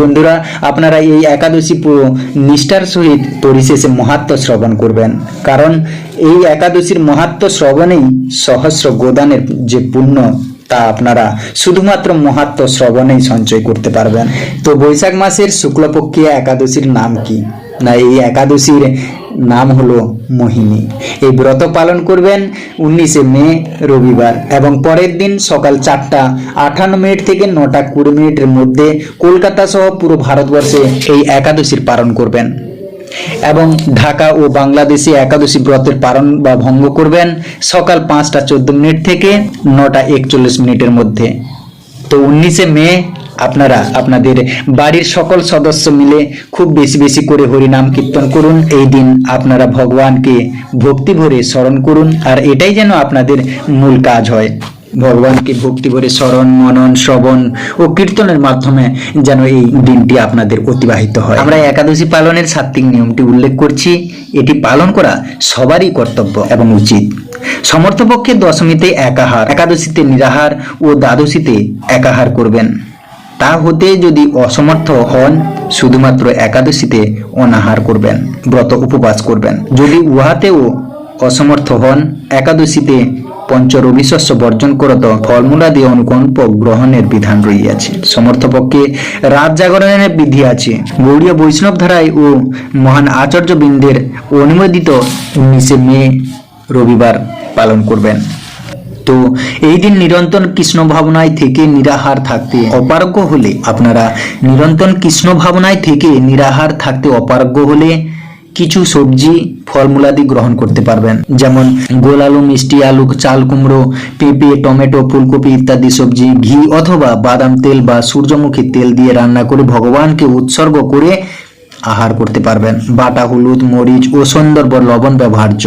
বন্ধুরা, আপনারা এই একাদশী নিষ্ঠার সহিত পরিশেষে মহাত্ম শ্রবণ করবেন। কারণ এই একাদশীর মহাত্ম শ্রবণেই সহস্র গোদানের যে পুণ্য, তা আপনারা শুধুমাত্র মহাত্ম শ্রবণেই সঞ্চয় করতে পারবেন। তো বৈশাখ মাসের শুক্লপক্ষীয় একাদশীর নাম কি? না, এই একাদশীর নাম হলো মোহিনী। এই ব্রত পালন করবেন উনিশে মে, রবিবার এবং পরের দিন সকাল চারটা আটান্ন মিনিট থেকে নটা কুড়ি মিনিটের মধ্যে কলকাতা সহ পুরো ভারতবর্ষে এই একাদশীর পালন করবেন এবং ঢাকা ও বাংলাদেশে একাদশী ব্রতের পালন বা ভঙ্গ করবেন সকাল পাঁচটা চোদ্দ মিনিট থেকে নটা একচল্লিশ মিনিটের মধ্যে। তো উনিশে মে আপনারা, আপনাদের বাড়ির সকল সদস্য মিলে খুব বেশি বেশি করে হরিনাম কীর্তন করুন। এই দিন আপনারা ভগবানকে ভক্তি ভরে স্মরণ করুন। আর এটাই যেন আপনাদের মূল কাজ হয়। ভগবানকে ভক্তি ভরে স্মরণ, মনন, শ্রবণ ও কীর্তনের মাধ্যমে যেন এই দিনটি আপনাদের অতিবাহিত হয়। আমরা একাদশী পালনের সাত্বিক নিয়মটি উল্লেখ করছি। এটি পালন করা সবারই কর্তব্য এবং উচিত। সমর্থপক্ষে দশমীতে একাহার, একাদশীতে নিরাহার ও দ্বাদশীতে একাহার করবেন। তা হতে যদি অসমর্থ হন, শুধুমাত্র একাদশীতে অনাহার করবেন, ব্রত উপবাস করবেন। যদি উহাতেও অসমর্থ হন, একাদশীতে পঞ্চরবিশস্য বর্জন করত, ফলমূলাদি অনুকম্প গ্রহণের বিধান রইয়াছে সমর্থপক্ষে রাত জাগরণের বিধি আছে। গৌড়ীয় বৈষ্ণব ধারায় ও মহান আচার্য বৃন্দের অনুমোদিত উনিশে মে রবিবার পালন করবেন। তো এই দিন নিরন্তর কৃষ্ণ ভাবনায় থেকে নিরাহার থাকতে অপারগ্য হলে আপনারা নিরন্তর কৃষ্ণ ভাবনায় থেকে নিরাহার থাকতে অপারগ্য হলে কিছু সবজি, ফলমূলাদি গ্রহণ করতে পারবেন। যেমন গোল আলু, মিষ্টি আলু, চাল কুমড়ো, পেঁপে, টমেটো, ফুলকপি ইত্যাদি সবজি, ঘি অথবা বাদাম তেল বা সূর্যমুখী তেল দিয়ে রান্না করে ভগবানকে উৎসর্গ করে আহার করতে পারবেন। বাটা, হলুদ, মরিচ ও সৌন্দর্য লবণ ব্যবহার্য।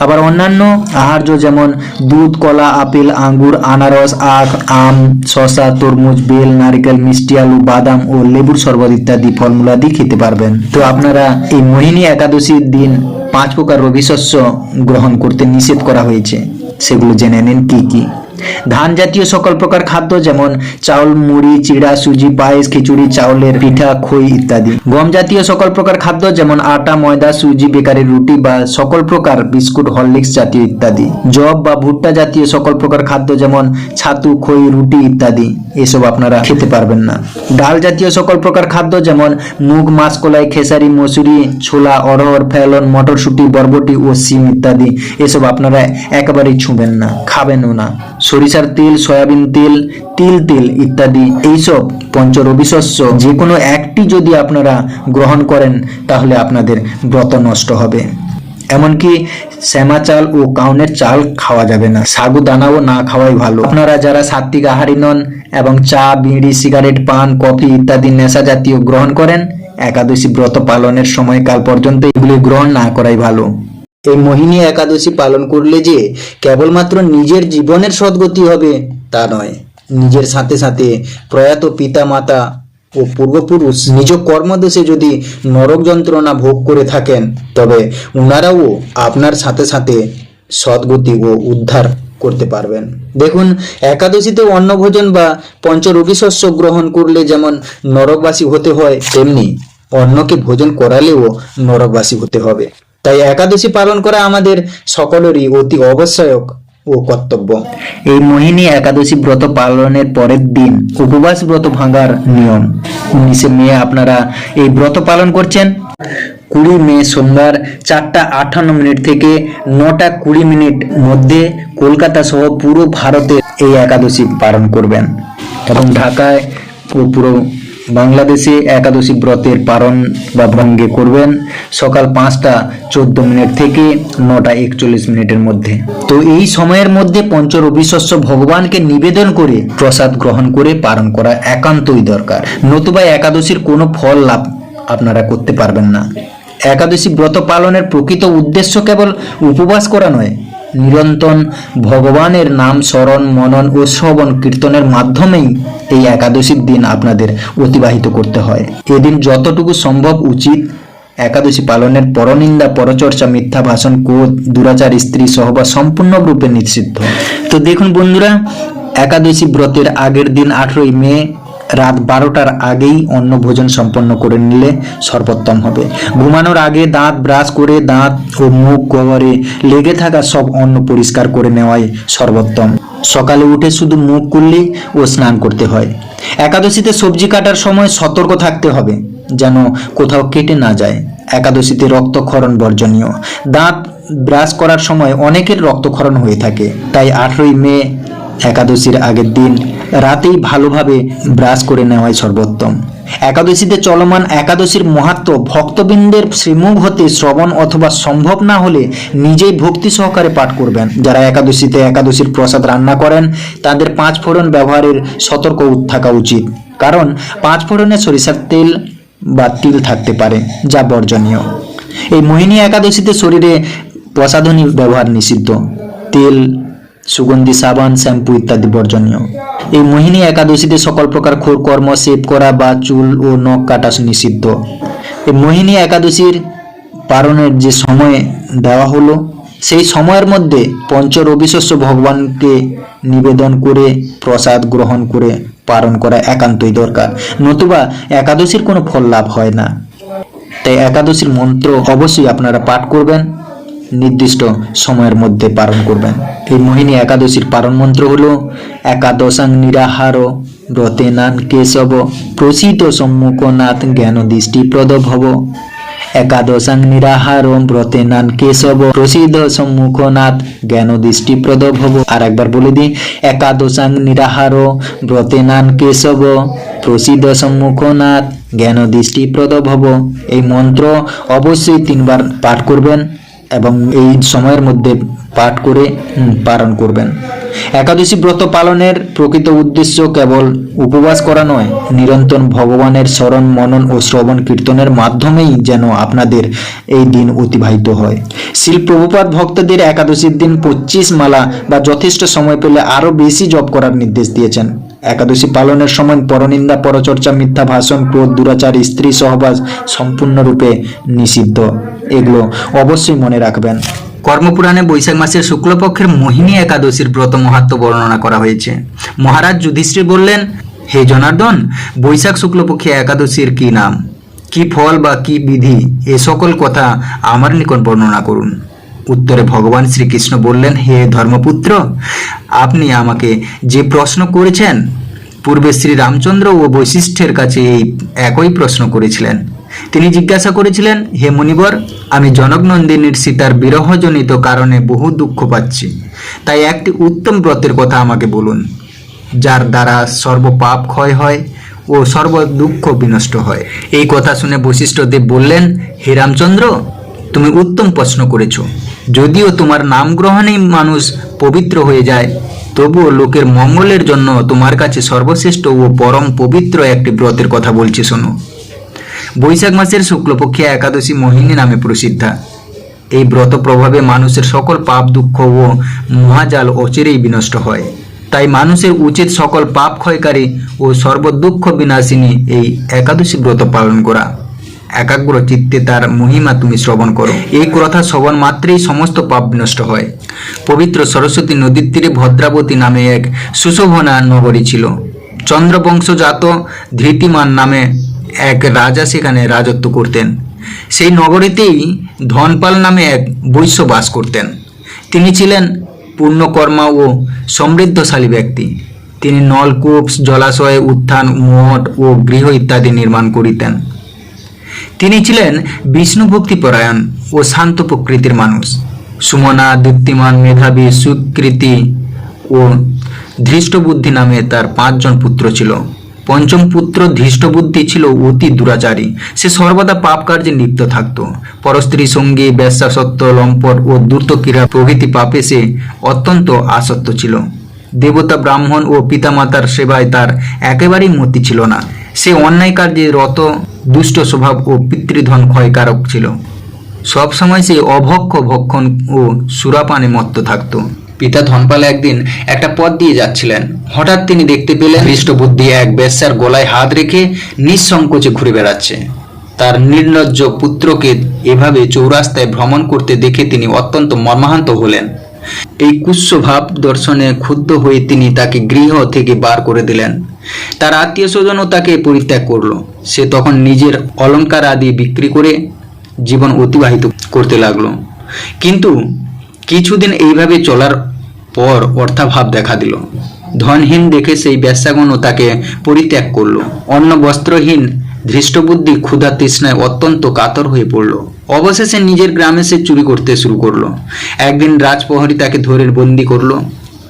আবার অন্যান্য আহার্য যেমন দুধ, কলা, আপেল, আঙ্গুর, আনারস, আখ, আম, শসা, তরমুজ, বেল, নারকেল, মিষ্টি, আলু, বাদাম ও লেবুর শরবত ইত্যাদি ফলমূলাদি খেতে পারবেন। তো আপনারা এই মোহিনী একাদশীর দিন পাঁচ প্রকার রবিশস্য গ্রহণ করতে নিষেধ করা হয়েছে। সেগুলো জেনে নিন কি কি। ধান জাতীয় সকল প্রকার খাদ্য যেমন চাউল, মুড়ি, চিড়া, সুজি, পায়েস, খিচুড়ি, চাউলের পিঠা, খই ইত্যাদি। গম জাতীয় সকল প্রকার খাদ্য যেমন আটা, ময়দা, সুজি, বেকারি রুটি বা সকল প্রকার বিস্কুট, হরলিক্স জাতীয় ইত্যাদি। জব বা ভুট্টা জাতীয় সকল প্রকার খাদ্য যেমন ছাতু, খই, রুটি ইত্যাদি, এসব আপনারা খেতে পারবেন না। ডাল জাতীয় সকল প্রকার খাদ্য যেমন মুগ, মাসকলাই, খেসারি, মসুরি, ছোলা অরহর ফেলন, মটরশুঁটি, বরবটি ও সিম ইত্যাদি, এসব আপনারা একেবারেই ছুঁবেন না, খাবেনও না। সরিষার তেল, সয়াবিন তেল, তিল তেল ইত্যাদি এইসব পঞ্চরবিশস্য যে কোনো একটি যদি আপনারা গ্রহণ করেন, তাহলে আপনাদের ব্রত নষ্ট হবে। এমনকি শ্যামা চাল ও কাউনের চাল খাওয়া যাবে না। সাগু দানাও না খাওয়াই ভালো। আপনারা যারা সাত্বিক আহারি নন এবং চা, বিড়ি, সিগারেট, পান, কফি ইত্যাদি নেশা জাতীয় গ্রহণ করেন, একাদশী ব্রত পালনের সময়কাল পর্যন্ত এগুলি গ্রহণ না করাই ভালো। এই মোহিনী একাদশী পালন করলে যে কেবলমাত্র নিজের জীবনের সদ্গতি হবে, তা নয়। নিজের সাথে সাথে প্রয়াত পিতা মাতা ও পূর্বপুরুষ নিজ কর্মদোষে যদি নরক যন্ত্রণা ভোগ করে থাকেন, তবে ওনারাও আপনার সাথে সাথে সদ্গতি ও উদ্ধার করতে পারবেন। দেখুন, একাদশীতে অন্নভোজন বা পঞ্চরবি শস্য গ্রহণ করলে যেমন নরকবাসী হতে হয়, তেমনি অন্নকে ভোজন করালেও নরকবাসী হতে হবে। তাই একাদশী পালন করা আমাদের সকলেরই অতি অবশ্যক ও কর্তব্য। এই মোহিনী একাদশী ব্রত পালনের পরের দিন উপবাস ব্রত ভাঙার নিয়ম। উনিশে মে আপনারা এই ব্রত পালন করছেন? কুড়ি মে সোমবার চারটা আটান্ন মিনিট থেকে নটা কুড়ি মিনিট মধ্যে কলকাতা সহ পুরো ভারতে এই একাদশী পালন করবেন। এবং ঢাকায় পুরো বাংলাদেশে একাদশী ব্রতের পালন বা ভঙ্গে করবেন সকাল পাঁচটা চোদ্দ মিনিট থেকে নটা একচল্লিশ মিনিটের মধ্যে। তো এই সময়ের মধ্যে পঞ্চরবিশস্য ভগবানকে নিবেদন করে প্রসাদ গ্রহণ করে পালন করা একান্তই দরকার। নতুবা একাদশীর কোনো ফল লাভ আপনারা করতে পারবেন না। একাদশী ব্রত পালনের প্রকৃত উদ্দেশ্য কেবল উপবাস করা নয় নিরন্তর ভগবানের নাম স্মরণ, মনন ও শ্রবণ কীর্তনের মাধ্যমেই এই একাদশীর দিন আপনাদের অতিবাহিত করতে হয়। এদিন যতটুকু সম্ভব উচিত একাদশী পালনের পরনিন্দা, পরচর্চা, মিথ্যা ভাষণ কোদ দুরাচার, স্ত্রী সহবাস সম্পূর্ণরূপে নিষিদ্ধ। তো দেখুন বন্ধুরা, একাদশী ব্রতের আগের দিন আঠেরোই মে রাত বারোটার আগেই অন্ন ভোজন সম্পন্ন করে নিলে সর্বোত্তম হবে। ঘুমানোর আগে দাঁত ব্রাশ করে দাঁত ও মুখ গোবরে লেগে থাকা সব অন্ন পরিষ্কার করে নেওয়াই সর্বোত্তম। সকালে উঠে শুধু মুখ কুললি ও স্নান করতে হয়। একাদশীতে সবজি কাটার সময় সতর্ক থাকতে হবে, যেন কোথাও কেটে না যায়। একাদশীতে রক্তক্ষরণ বর্জনীয়। দাঁত ব্রাশ করার সময় অনেকের রক্তক্ষরণ হয়ে থাকে, তাই আঠেরোই মে একাদশীর আগের দিন রাতেই ভালোভাবে ব্রাশ করে নেওয়াই সর্বোত্তম। একাদশীতে চলমান একাদশীর মাহাত্ম ভক্তবৃন্দের শ্রীমুখ হতে শ্রবণ অথবা সম্ভব না হলে নিজেই ভক্তি সহকারে পাঠ করবেন। যারা একাদশীতে একাদশীর প্রসাদ রান্না করেন, তাদের পাঁচ ফোড়ন ব্যবহারের সতর্ক থাকা উচিত। কারণ পাঁচ ফোড়নে সরিষার তেল বা তিল থাকতে পারে, যা বর্জনীয়। এই মোহিনী একাদশীতে শরীরে প্রসাধনী ব্যবহার নিষিদ্ধ। তেল সুগন্ধি, সাবান, শ্যাম্পু ইত্যাদি বর্জনীয়। এই মোহিনী একাদশীতে সকল প্রকার খোর কর্ম সেভ করা বা চুল ও নখ কাটা নিষিদ্ধ। এই মোহিনী একাদশীর পালনের যে সময় দেওয়া হলো, সেই সময়ের মধ্যে পঞ্চ রবিশস্য ভগবানকে নিবেদন করে, প্রসাদ গ্রহণ করে পালন করা একান্তই দরকার। নতুবা একাদশীর কোনো ফল লাভ হয় না। তাই একাদশীর মন্ত্র অবশ্যই আপনারা পাঠ করবেন। নির্দিষ্ট সময়ের মধ্যে পালন করবেন। এই মোহিনী একাদশীর পালন মন্ত্র হল, একাদশাং নিরাহার ব্রতেনান কেশব, প্রসিত সম্মুখনাথ জ্ঞান দৃষ্টিপ্রদ ভব। একাদশাং নিরাহার ব্রতেনান কেশব প্রসিদ্ধ সম্মুখনাথ জ্ঞান দৃষ্টিপ্রদ ভব। আর একবার বলে দিই, একাদশাং নিরাহার ব্রতেনান কেশব প্রসিদ্ধ সম্মুখনাথ জ্ঞান দৃষ্টিপ্রদ ভব। এই মন্ত্র অবশ্যই তিনবার পাঠ করবেন। এবং এই সময়ের মধ্যে পাঠ করে পালন করবেন। একাদশী ব্রত পালনের প্রকৃত উদ্দেশ্য কেবল উপবাস করা নয়, নিরন্তর ভগবানের স্মরণ, মনন ও শ্রবণ কীর্তনের মাধ্যমেই যেন আপনাদের এই দিন অতিবাহিত হয়। শিল প্রভুপাত ভক্তদের একাদশীর দিন পঁচিশ মালা বা যথেষ্ট সময় পেলে আরও বেশি জপ করার নির্দেশ দিয়েছেন। একাদশী পালনের সময় পরনিন্দা, পরচর্চা, মিথ্যা ভাষণ, ক্রোধ, দুরাচার, স্ত্রী সহবাস সম্পূর্ণরূপে নিষিদ্ধ। এগুলো অবশ্যই মনে রাখবেন। কর্মপুরাণে বৈশাখ মাসের শুক্লপক্ষের মোহিনী একাদশীর ব্রত মাহাত্ম বর্ণনা করা হয়েছে। মহারাজ যুধিষ্ঠির বললেন, হে জনার্দন, বৈশাখ শুক্লপক্ষে একাদশীর কি নাম? কি ফল বা কি বিধি? এ সকল কথা আমার নিকট বর্ণনা করুন। উত্তরে ভগবান শ্রীকৃষ্ণ বললেন, হে ধর্মপুত্র, আপনি আমাকে যে প্রশ্ন করেছেন, পূর্বে শ্রী রামচন্দ্র ও বৈশিষ্ঠের কাছে এই একই প্রশ্ন করেছিলেন। তিনি জিজ্ঞাসা করেছিলেন, হে মুনিবর, আমি জনকনন্দিনীর সীতার বিরহজনিত কারণে বহু দুঃখ পাচ্ছি। তাই একটি উত্তম ব্রতের কথা আমাকে বলুন, যার দ্বারা সর্বপাপ ক্ষয় হয় ও সর্ব দুঃখ বিনষ্ট হয়। এই কথা শুনে বশিষ্ঠদেব বললেন, হে রামচন্দ্র, তুমি উত্তম প্রশ্ন করেছ। যদিও তোমার নাম গ্রহণেই মানুষ পবিত্র হয়ে যায়, তবুও লোকের মঙ্গলের জন্য তোমার কাছে সর্বশ্রেষ্ঠ ও পরম পবিত্র একটি ব্রতের কথা বলছি, শোনো। বৈশাখ মাসের শুক্লপক্ষে একাদশী মোহিনী নামে প্রসিদ্ধা। এই ব্রত প্রভাবে মানুষের সকল পাপ, দুঃখ ও মহাজাল অচিরেই বিনষ্ট হয়। তাই মানুষের উচিত সকল পাপ ক্ষয়কারী ও সর্বদুঃখ বিনাশিনী এই একাদশী ব্রত পালন করা। একাগ্র চিত্তে তার মহিমা তুমি শ্রবণ করো। এই কথা শ্রবণ মাত্রেই সমস্ত পাপ বিনষ্ট হয়। পবিত্র সরস্বতী নদীর তীরে ভদ্রাবতী নামে এক সুশোভনা নগরী ছিল। চন্দ্রবংশজাত ধৃতিমান নামে এক রাজা সেখানে রাজত্ব করতেন। সেই নগরীতেই ধনপাল নামে এক বৈশ্য বাস করতেন। তিনি ছিলেন পূর্ণকর্মা ও সমৃদ্ধশালী ব্যক্তি। তিনি নলকূপ, জলাশয়, উত্থান, মঠ ও গৃহ ইত্যাদি নির্মাণ করিতেন। তিনি ছিলেন বিষ্ণু ভক্তিপরায়ণ ও শান্ত প্রকৃতির মানুষ। সুমনা, দীপ্তিমান, মেধাবী, সুকৃতি ও ধৃষ্টবুদ্ধি নামে তার পাঁচজন পুত্র ছিল। পঞ্চম পুত্র ধৃষ্টবুদ্ধি ছিল অতি দুরাচারী। সে সর্বদা পাপ কার্যে লিপ্ত থাকত। পরস্ত্রী সঙ্গী ব্যবসাসত্ব লম্পট ও দ্রুতক্রীড়া প্রভৃতি পাপে সে অত্যন্ত আসক্ত ছিল। দেবতা ব্রাহ্মণ ও পিতামাতার সেবায় তার একেবারেই মতি ছিল না। সে অন্যায় কার্যে রত, দুষ্ট স্বভাব ও পিতৃধন ক্ষয়কারক ছিল। সব সময় সে অভক্ষ ভক্ষণ ও সুরাপানে মত্ত থাকত। পিতা ধনপাল একদিন একটা পথ দিয়ে যাচ্ছিলেন। হঠাৎ তিনি দেখতে পেলেন হৃষ্টবুদ্ধি এক বেশ্যার গলায় হাত রেখে নিঃসংকোচে ঘুরে বেড়াচ্ছে। তার নির্লজ্জ পুত্রকে এভাবে চৌরাস্তায় ভ্রমণ করতে দেখে তিনি অত্যন্ত মর্মাহান্ত হলেন। এই কুৎস ভাব দর্শনে ক্ষুব্ধ হয়ে তিনি তাকে গৃহ থেকে বার করে দিলেন। তার আত্মীয় স্বজনও তাকে পরিত্যাগ করল। সে তখন নিজের অলংকার আদি বিক্রি করে জীবন অতিবাহিত করতে লাগল। কিন্তু কিছুদিন এইভাবে চলার পর অর্থাভাব দেখা দিল। ধনহীন দেখে সেই ব্যবসাগণও তাকে পরিত্যাগ করল। অন্য বস্ত্রহীন ধৃষ্টবুদ্ধি ক্ষুধা তৃষ্ণায় অত্যন্ত কাতর হয়ে পড়ল। অবশেষে নিজের গ্রামে সে চুরি করতে শুরু করল। একদিন রাজপ্রহরী তাকে ধরে বন্দি করল,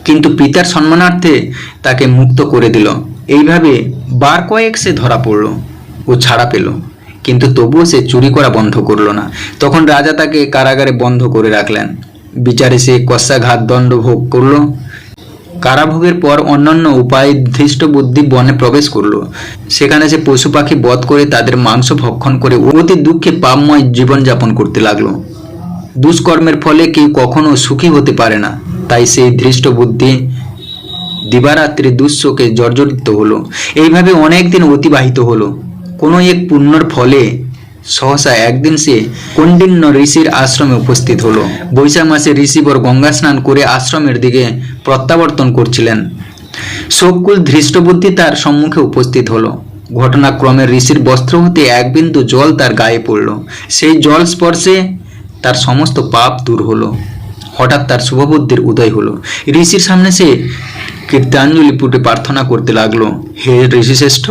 কিন্তু পিতার সম্মানার্থে তাকে মুক্ত করে দিল। এইভাবে বার কয়েক সে ধরা পড়ল ও ছাড়া পেল। কিন্তু তবুও সে চুরি করা বন্ধ করল না। তখন রাজা তাকে কারাগারে বন্ধ করে রাখলেন। বিচারে সে কষাঘাত দণ্ড ভোগ করল। কারাভোগের পর অন্যান্য উপায় ধৃষ্ট বুদ্ধি বনে প্রবেশ করল। সেখানে সে পশু পাখি বধ করে তাদের মাংস ভক্ষণ করে অতি দুঃখে পাপময় জীবনযাপন করতে লাগল। দুষ্কর্মের ফলে কেউ কখনো সুখী হতে পারে না। তাই সেই ধৃষ্ট বুদ্ধি দিবারাত্রি দুঃশোকে জর্জরিত হলো। এইভাবে অনেক দিন অতিবাহিত হলো। কোনো এক পুণ্যর ফলে সহসা একদিন সে কন্ডিন্য ঋষির আশ্রমে উপস্থিত হলো। বৈশাখ মাসে ঋষিবর গঙ্গা স্নান করে আশ্রমের দিকে প্রত্যাবর্তন করছিলেন। শোককুল ধৃষ্টবুদ্ধি তার সম্মুখে উপস্থিত হলো। ঘটনাক্রমে ঋষির বস্ত্র হতে এক বিন্দু জল তার গায়ে পড়ল। সেই জল স্পর্শে তার সমস্ত পাপ দূর হলো। হঠাৎ তার শুভবুদ্ধির উদয় হলো। ঋষির সামনে সে কীর্তাঞ্জলি পুটে প্রার্থনা করতে লাগল, হে ঋষিশ্রেষ্ঠ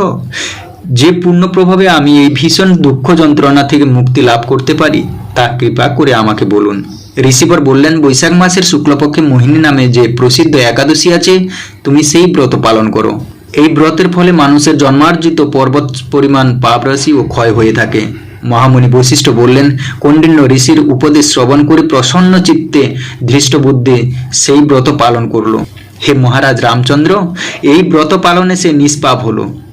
যে পূর্ণ প্রভাবে আমি এই ভীষণ দুঃখ যন্ত্রণা থেকে মুক্তি লাভ করতে পারি তা কৃপা করে আমাকে বলুন। ঋষিবর বললেন, বৈশাখ মাসের শুক্লপক্ষে মোহিনী নামে যে প্রসিদ্ধ একাদশী আছে, তুমি সেই ব্রত পালন করো। এই ব্রতের ফলে মানুষের জন্মার্জিত পর্বত পরিমাণ পাপ রাশি ও ক্ষয় হয়ে থাকে। মহামুনি বৈশিষ্ট্য বললেন কণ্ডিন্য ঋষির উপদেশ শ্রবণ করে প্রসন্ন চিত্তে ধৃষ্ট বুদ্ধি সেই ব্রত পালন করল। হে মহারাজ রামচন্দ্র, এই ব্রত পালনে সে নিষ্পাপ হলো।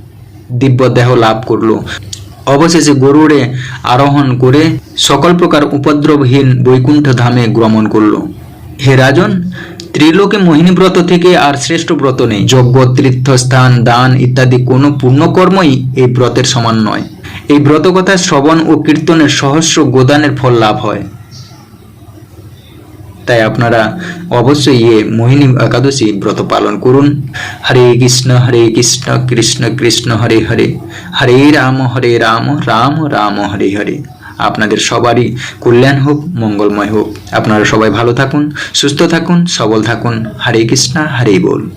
দিব্য দেহ লাভ করল। অবশেষে গরুড়ে আরোহণ করে সকল প্রকার উপদ্রবহীন বৈকুণ্ঠ ধামে গমন করল। হে রাজন, ত্রিলোকে মোহিনী ব্রত থেকে আর শ্রেষ্ঠ ব্রত নেই। যজ্ঞ, তীর্থস্থান, দান ইত্যাদি কোনো পুণ্যকর্মই এই ব্রতের সমান নয়। এই ব্রত কথা শ্রবণ ও কীর্তনের সহস্র গোদানের ফল লাভ হয়। তাই আপনারা অবশ্যই ইয়ে মোহিনী একাদশী ব্রত পালন করুন। হরে কৃষ্ণ হরে কৃষ্ণ কৃষ্ণ কৃষ্ণ, হরে হরে। হরে রাম হরে রাম রাম রাম, হরে হরে। আপনাদের সবারই কল্যাণ হোক, মঙ্গলময় হোক। আপনারা সবাই ভালো থাকুন, সুস্থ থাকুন, সবল থাকুন। হরে কৃষ্ণ, হরে বল।